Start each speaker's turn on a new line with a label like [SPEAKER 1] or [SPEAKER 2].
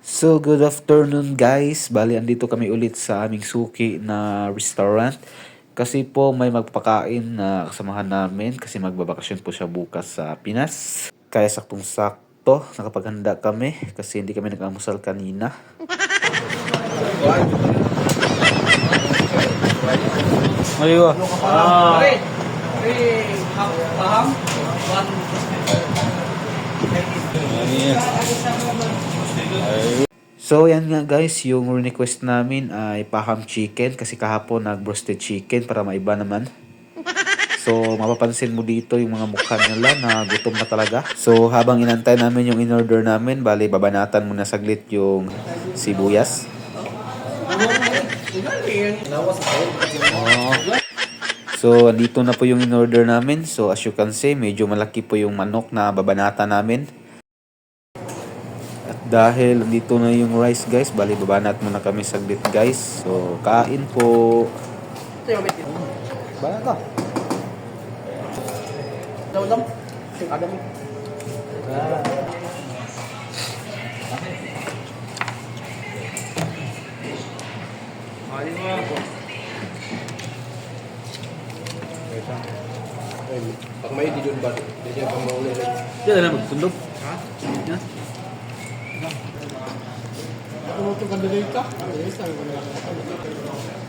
[SPEAKER 1] So, good afternoon guys. Bali, andito kami ulit sa aming suki na restaurant. Kasi po may magpakain na kasamahan namin kasi magbabakasyon po siya bukas sa Pinas. Kaya saktong sakto, nakapaghanda kami kasi hindi kami nag-amusal kanina. Ayun. Ah. So yan nga guys, yung request namin ay paham chicken kasi kahapon nag-broasted chicken para maiba naman. So mapapansin mo dito yung mga mukha nila na gutom na talaga. So habang inantay namin yung in-order namin, bali babanatan muna saglit yung sibuyas. Oh. So andito na po yung in-order namin. So as you can see, medyo malaki po yung manok na babanata namin. At dahil dito na yung rice guys, bali babanat muna kami saglit guys. So kain po. Banat ka.
[SPEAKER 2] Daw lang. Adam. Pag may di ba? Di siya pang mauli rin.
[SPEAKER 1] Diyan na magtundog.
[SPEAKER 2] Ha?
[SPEAKER 1] Yan.
[SPEAKER 2] கண்டினியூக்கா ஏசாக பண்ணுவாங்க